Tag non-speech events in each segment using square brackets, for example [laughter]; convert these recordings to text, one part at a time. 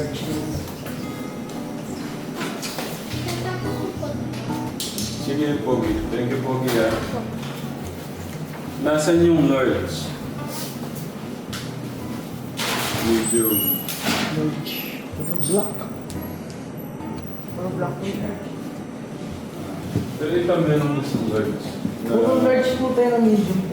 Large din. Sige, Pogi. Thank you, Pogi, ha. Nasaan yung large? Medium. Large. Puro black. Puro black yung large. Pero ito meron isang large. Na- Puro large po pero medium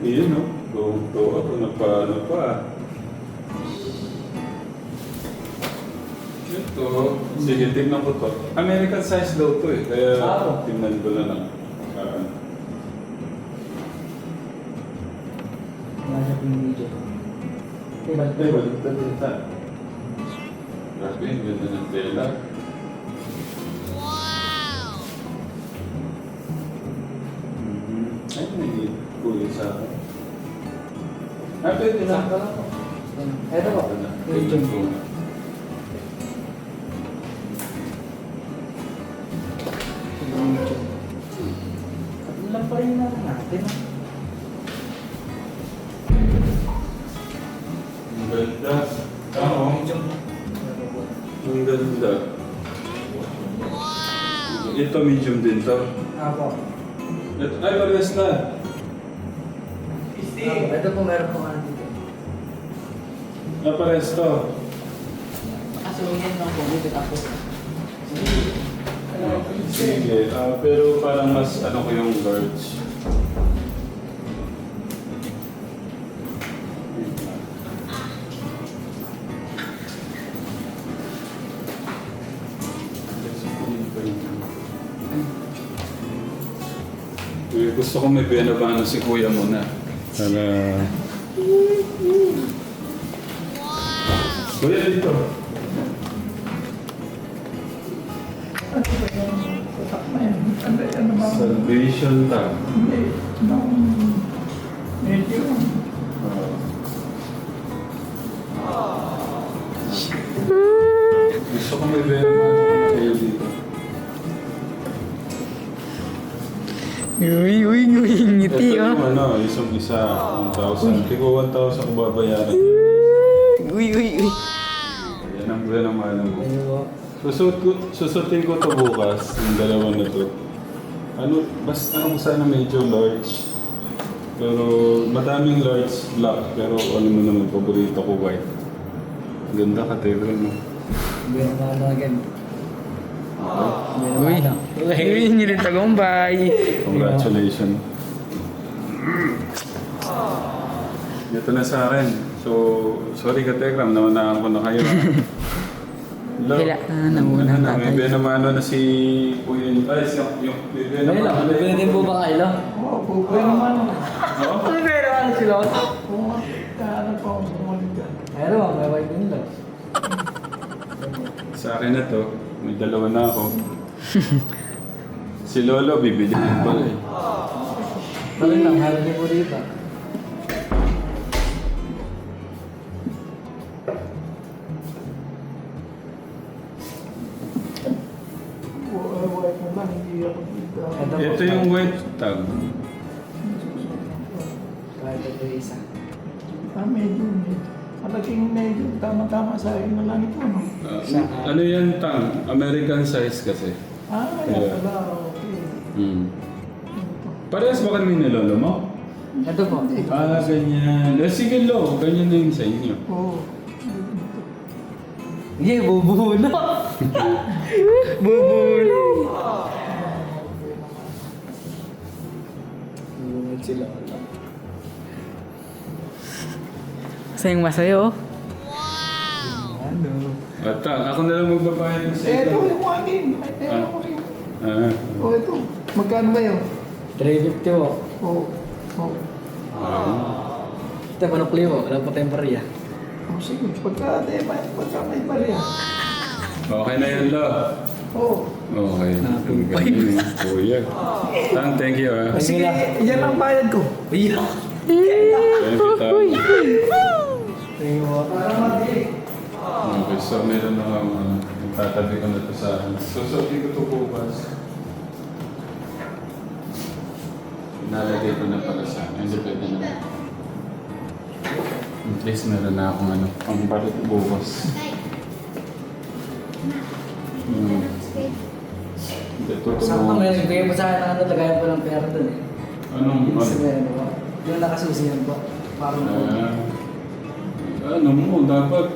Iyan, no? Going to ako. Napa, pa. Ito. Sige, tingnan ko to. American size daw to eh. Kaya Ah. tingnan ko na lang. Ah, Nasa. Diba? Ay, baliktad yata. Grabe, ang ganda ng tela. Pwede na. Sakto lang po. Ito po. Ito lang pa rin na natin. Ang ganda. Ang. Ito medium din to. Ako. Ito, ay, parehas na. Ako. Ito po meron po nga dito. Ah, parehas to. Kasulungin lang po. Dito ako. Sige, ah, pero parang mas ano ko yung large. Eh, gusto ko may binabano si kuya mo na. Para... Kuya, dito. Salvation Tag. Gusto ko may binabano kayo Uy, uy, uy, ngiti Ito oh. yung ano, isang isa, 1,000. Tigo 1,000 ko babayaran. Uy, uy, uy. Yan ang buwan ng mahal mo. Ayun po. Susut ko, susutin ko to bukas, yung dalawa na to. Ano, basta ano sana medyo large. Pero madaming large black, pero ano mo naman, paborito ko white. Ganda ka, Tegro, no? Hindi na paano agad. Uy, uy, nilit tagumpay. Congratulations. Ito na sa akin. So, sorry ka, Tegram, naunahan ko na kayo. Hello. Hila, ah, Ano na, tatay. May binamano na si Kuya. Ay, si yung may lang. Bibili din po ba kayo? Oo, pwede naman. Oo. Ano ba naman sila? Kung ano pa, bumalik ka. Lang, may white din lang. Sa akin na to, may dalawa na ako. [laughs] si Lolo, bibili din pala eh. Ayun lang, hindi ako dito. Ito po. Ito yung white tag. Kahit ito isa. Ah, medyo, medyo. Malaking medyo, tama-tama sa akin na lang ito, no? Ah, ano yan tang? American size kasi. Ah, Yeah. yan pala, Hmm. Parehas ba kami ni Lolo mo? Ito po. Ah, ganyan. Eh, sige, Lo. Ganyan na yun sa inyo. Oo. Hindi, bubulo. [laughs] Bubulo. Bubulo sila. Sayang masayo oh. Ano? At ah, ako na lang magbabayad ng Eh, ito yung akin. Pera ko rin. Ah. Oh, ito. Magkano ba yun? 350 po. Oo. Oo. Ah. Ito, panukli po. Wala po temporary ah. Oh, sige. Pagka, eh, pagka may bariya. Okay na yan, Lo. Oo. Okay. Ang galing. Kuya. Tang, thank you ah. Sige, yan ang bayad ko. Thank you, Tang. Okay, so meron na akong ano, tatabi ko na ito sa akin. Susutin ko ito bukas. Nalagay ko na pala sa akin. Hindi pwede na. At least meron na akong ano, pang balik bukas. Hmm. Hindi, Sakto tutulungan. may nagbigay mo sa akin ng ano, lagayan ko ng pera doon eh. Anong, Sa ano? ano ko. Yung nakasusiyan ko. Parang Ah, ano mo, dapat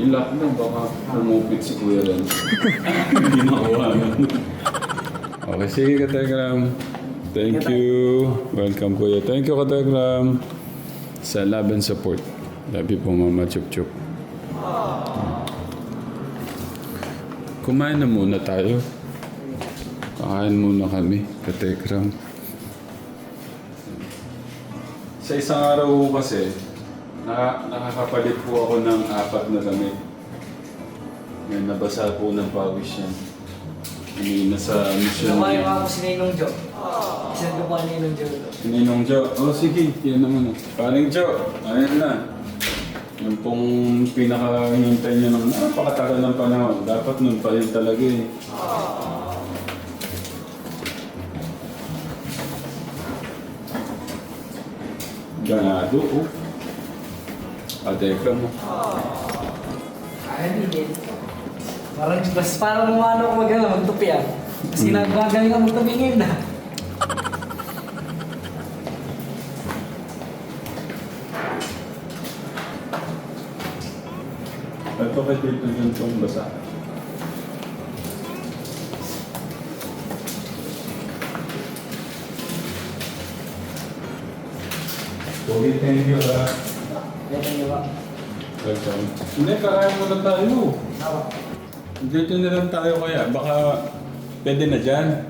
ilak na baka pumupit si Kuya. [laughs] Hindi makuha na. Okay, sige Kategram. Thank you. Welcome Kuya. Thank you Kategram. Sa love and support. Love you po Mama Chup Chup. Kumain na muna tayo. Kakain muna kami, Kategram. Sa isang araw ko kasi, naka, nakakapalit po ako ng apat na damit. May nabasa po ng pawis yan. Hindi na sa mission niya. ako si Ninong Jo. Isang ko ni Ninong Jo. Ninong Jo. Oh, sige. Yan naman. Paring Jo. Ayan na. Yung pong pinakahintay niya ng napakatagal ng panahon. Dapat nun pa rin talaga eh. Ganado, oh. Adekra mo. Ay, hindi. Parang, bas, parang umano ko mag ano, magtupi ah. Kasi nagagaling ako magtupi ngayon na. Ito kay Tito Jun itong basa. Pogi, thank you ah. Yan ang iba. Welcome. Hindi, kakain muna tayo. Awa. Dito na lang tayo kaya. Baka pwede na dyan.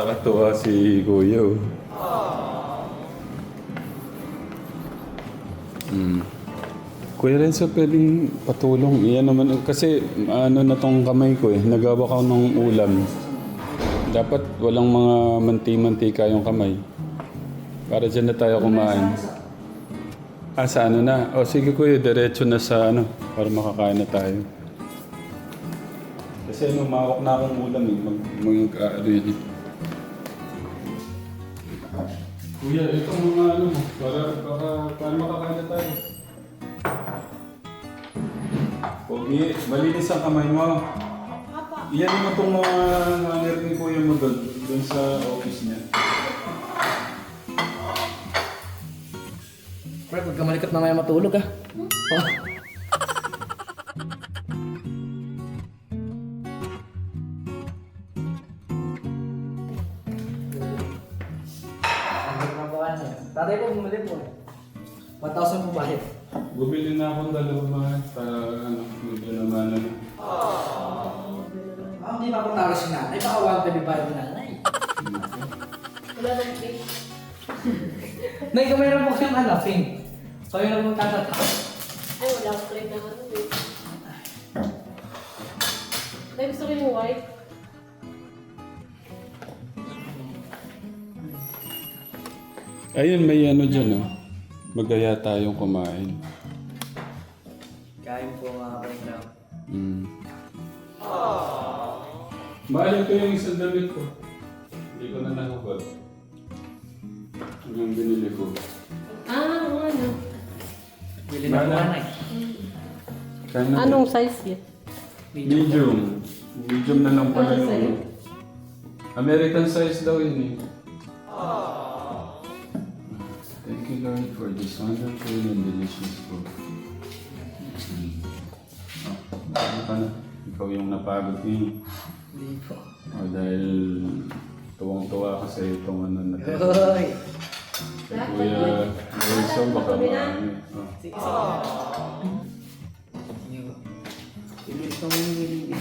Nakakatuwa si Kuya. oh. Mm. Kuya Renzo, pwedeng patulong. Iyan naman, kasi ano na tong kamay ko eh. Nagawa ko ng ulam. Dapat walang mga manti-mantika yung kamay. Para dyan na tayo kumain. Ah, sa ano na? O sige kuya, diretso na sa ano, para makakain na tayo. Kasi lumawak na akong ulam eh. Mag, mag, ano yun eh. Kuya, ito mga ano mo, para, para, para makakain tayo. Pogi, malinis ang kamay mo. Iyan mo itong mga hanger ni kuya mo doon, doon sa office niya. Pre, pag kamalikot na may matulog ah. Oh. Tatay ko bumili po. 1,000 po bayad. Bumili na akong dalawa para ano, medyo naman ano. Ah, hindi pa po talo si nanay. Baka 1,000 bayad ni nanay. Wala nang cake. Nay, kung mayroon po kayong ano, pink. So yun ang pong tatatawa. Ay, wala akong cake na ano eh. Ay, gusto ko yung white. Ayun, may ano dyan oh. Magaya tayong kumain. Kain po mga kalingram. Mm. Mahal ko yung isang damit ko. Hindi ko na nahubad. Yung binili ko. Ah, ano. Bili na Mana? nanay. Kaya Anong size yun? Medium. Medium na lang pala Ano yung sa'yo? ano. American size daw yun eh. Thank you Lord for this wonderful and delicious food. Mm. Oh, ano ka na? Ikaw yung napagod niyo. Hindi po. Oh, dahil tuwang-tuwa ka sa itong ano na to. Hoy! Kuya Wilson, baka. Oh. Sige, sige. Bilis ko mong nilili.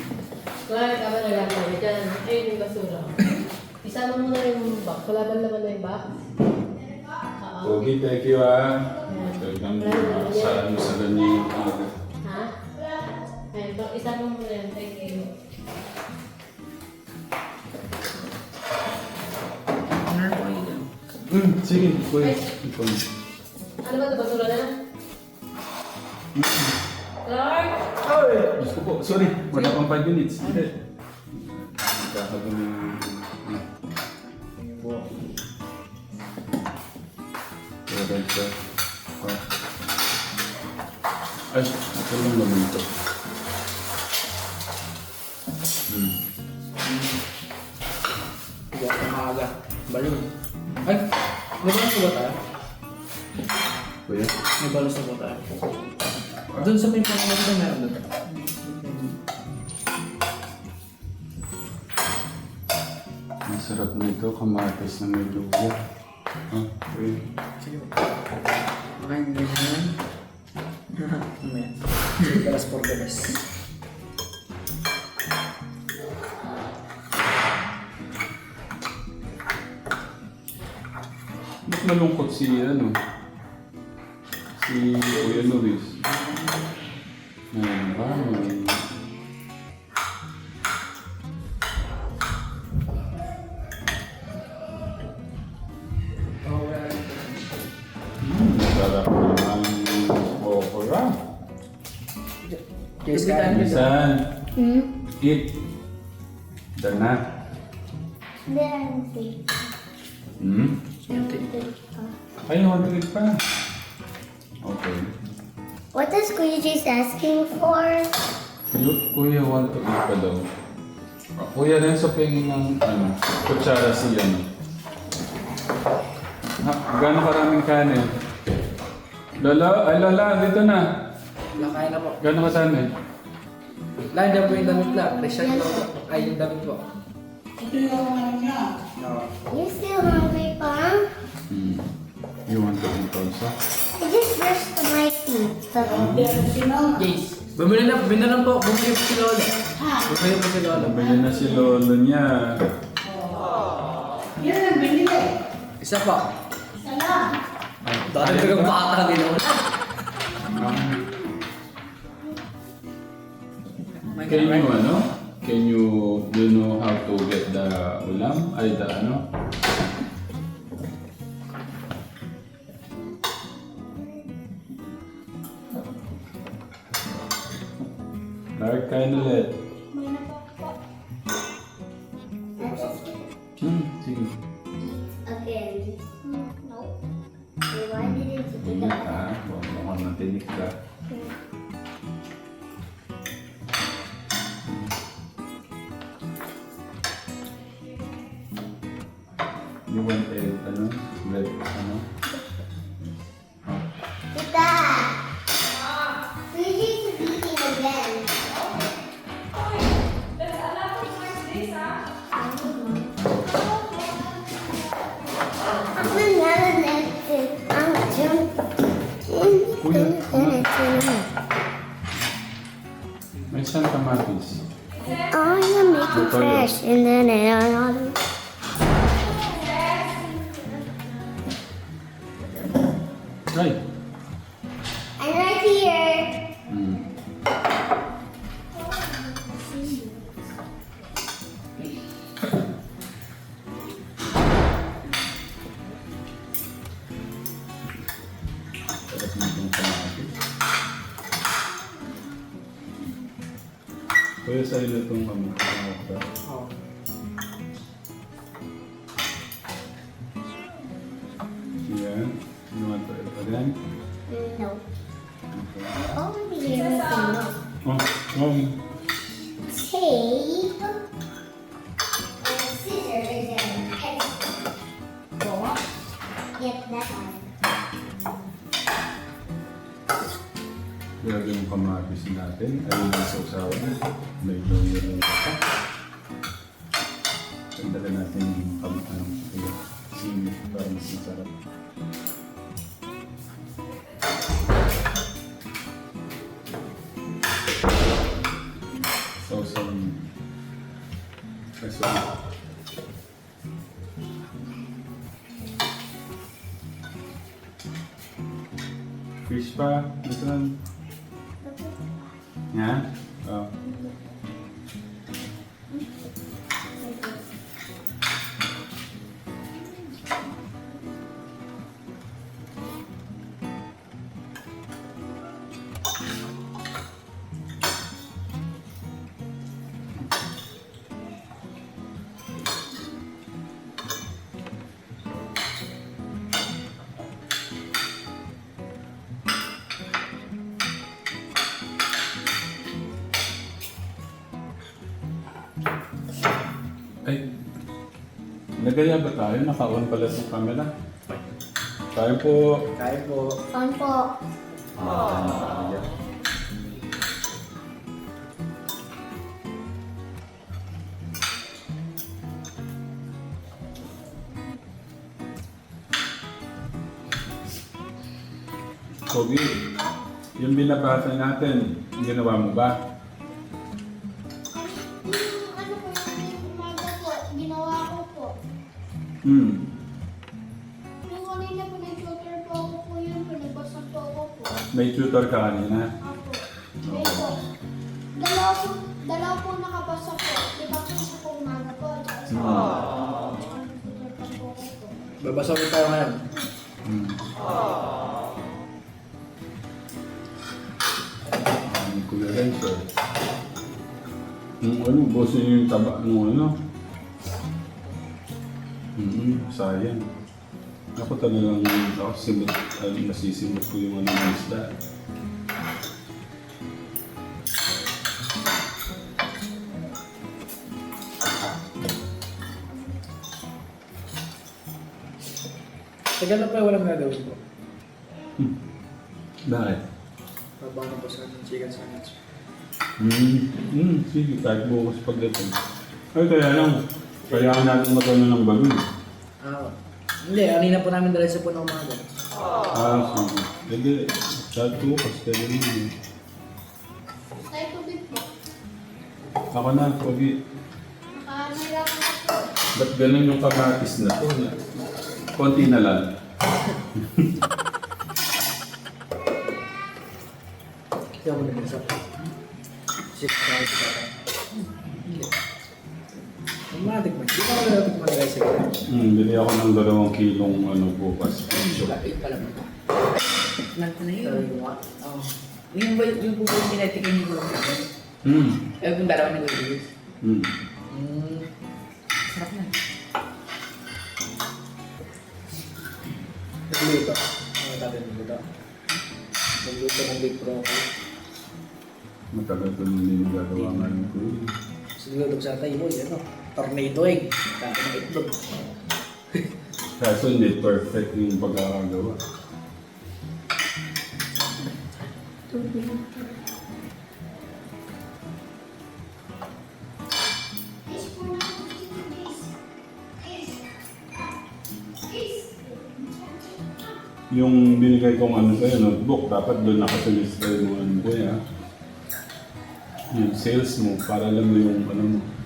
Wala ka ba nagagawa dyan? Ayun yung basura. Isama mo na yung box. Wala ba naman na yung box? Oo. Pogi, thank you ah. Talagang saan mo sa ganyan. Ha? Ayun, ba- isama mo na yung thank you. Ano po yun? Hmm, sige, kuya. Ikaw. Ano ba ito? Basura na? Clark! Gusto ko, sorry, wala pang 5 minutes. Hindi. Magkakagano Ka. Ah. Ay, ito lang naman ito. Hmm. Hindi ako maaga. Balon. Ay! May balos na ba tayo? Kuya? May na ba tayo? Doon sa may pangalan na meron doon. Ang sarap nito, kamatis na may luya. Ah, kuya. Si ano? Si Kuya Luis. Ngayon ba? May... Oh, wala rin. Hmm, sarap naman okra. Yes, kain ko siya. Minsan, Hmm? eat. Dana. Hmm? Pa. Okay. What is Kuya J's asking for? You, kuya, want to eat pa daw. Ah, Kuya, rin sa pingin ng ano, kutsara si ano. Ha, gano'ng karaming kanin? Lola, ay Lola, dito na. Wala, kain na po. Gano'ng kasanin? Lain dyan po yung damit lang. Christian po. Ay, yung damit po. No. You still hungry, Pa? Hmm. You want to eat also? I just brushed my teeth. Yes. Bumili na, bumili na po. Bumili po si Lola. Bumili po si Lola. Nabili na si Lolo niya. Isa pa. Dahil ko bata ni Lola. Can you ano? Can you, do you know how to get the ulam? Ay, the ano? Kain ulit. Hmm, sige. Again. No. Why didn't you do that? ha. Huwag mo ka. You want a, ano? Red, ano? Isang kamatis. Oh, you're making Ito yun. fresh. And then another. Kuya, sa'yo na itong kamatis. Oh. Yan. Ano naman ito? Ito yan? No. Okay. Oh, the everything. Oh, oh. Tape. And kamatis natin. Ayun ang sausawan. May lawyer na ito. Tandala natin yung kam yung sili para mas masarap. Sausawan. Kaso, fish pa. Ito lang. Yan? Nagaya ba tayo? Naka-on pala sa camera. Tayo po. Kaya po. Fun po. Ah, Kogi, yung binabasa natin, ginawa mo ba? Hmm. Yung kanina po, nag-tutor po ako po yun, pinabasa po ako po. May tutor ka kanina. Ako. Ayun po. Dalawa po, dalawa po nakabasa po. Di ba po isa po umaga po, tsaka isa po. Nag-tutor pa po ako po. Babasa ko tayo ngayon. Hmm. Ang Kuya Renzo. Yung ano, boss niyo yung taba ng ano. Hmm, sayang. Ako talagang ako simot, uh, nasisimot ko yung ano ng isda. Tagal na pa walang gagawin po. Bakit? Trabaho na po sa ating chicken sandwich. Hmm, hmm, sige, kahit bukas pagdating. Ay, kaya lang, kailangan natin magano ng balon. Hindi, kanina po namin dala sa po ng umaga. Ah, sige. Hindi, kahit bukas, kaya lang. Tayo tubig po. Ako na, Pogi. Nakahirapan ko. Ba't ganun yung kamatis na to? Na? Konti na lang. Kaya mo nag sa tayo sa Hindi. Automatic man. Hindi ko na automatic man guys. Hmm, bili ako ng dalawang kilong ano bukas. Lapit pala mo. Nan ko na yun. Ko nga. Oo. Yung ba yung po yung pinatikin niyo akin? Hmm. Eh, kung dalawa na gawin. Hmm. Hmm. Sarap na. Nagluto. Ano natin nagluto? Nagluto ng big broccoli. Matagal ko hindi nagagawa ngayon ko. eh. Siguro sa tayo, boy, ano? Tornado egg. Kaka ng itlog. [laughs] Kaso hindi perfect yung pagkakagawa. Yung binigay kong ano sa'yo, notebook, dapat doon nakasalis kayo ng ano ko ya. Yung sales mo, para alam mo yung ano mo.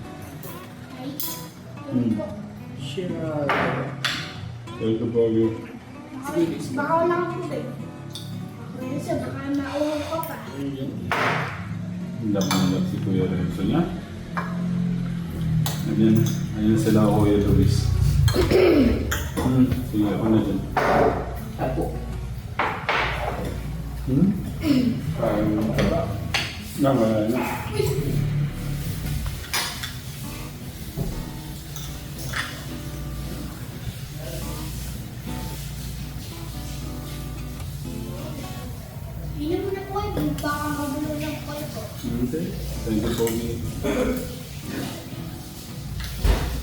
Hmm. Siya. Welcome po you. Baka, wala kang tubig. Renzo, baka nauho ka pa. Ang dami si Kuya Renzo niya. Ayan, ayan sila Kuya Luis. hmm, [clears throat] sige ako na dyan. Apo. Hmm? Parang taba. Na, wala na. Thank you, Pogi.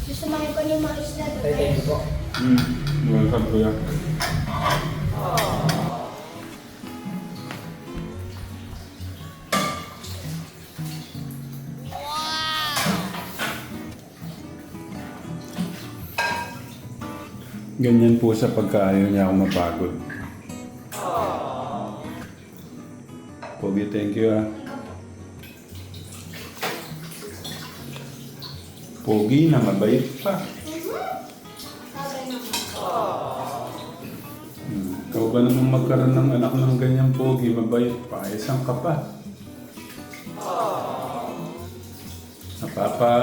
Susamahin ko yung mga isla doon. Thank you po. Hmm, welcome Kuya. Ganyan po siya pagka ayaw niya ako mapagod. Pogi, thank you ah. Pogi na mabait pa. Hmm. Ikaw ba naman magkaroon ng anak ng ganyang pogi, mabait pa, isang ka pa. Napapa...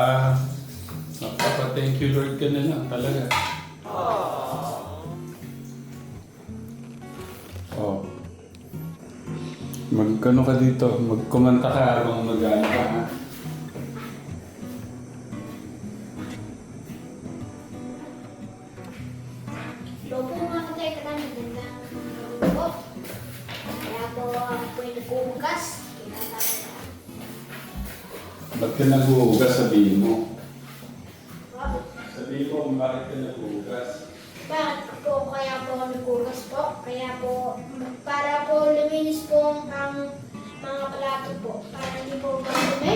Napapa thank you Lord ka na lang talaga. Oh. Magkano ka dito? Magkumanta ka habang mag-ano ka Ba't ka nag-uugas sabihin mo? Sabihin mo kung bakit ka nag-uugas. Bakit po kaya po ako nag-uugas po? Kaya po, para po luminis po ang mga plato po. Para hindi po magdumi.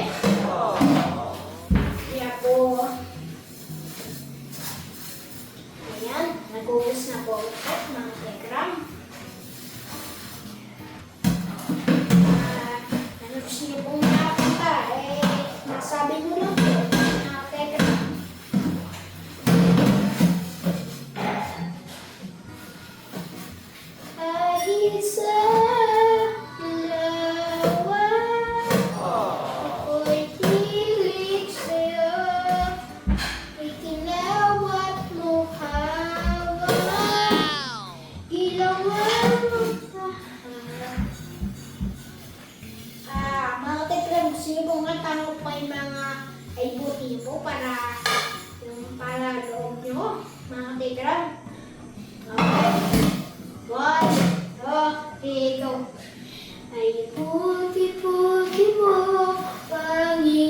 Kaya po, ayan, nag-uugas na po ako mga tekram. Nasabi mo lang po, sa'yo. Itinawat mo hawa, ilawan mo mahal. Mga tekram, gusto niyo pong kantahan ko pa yung mga po para yung para loob nyo, mga tekram. Okay. One, two, go. Ay puti-puti mo, Panginoon.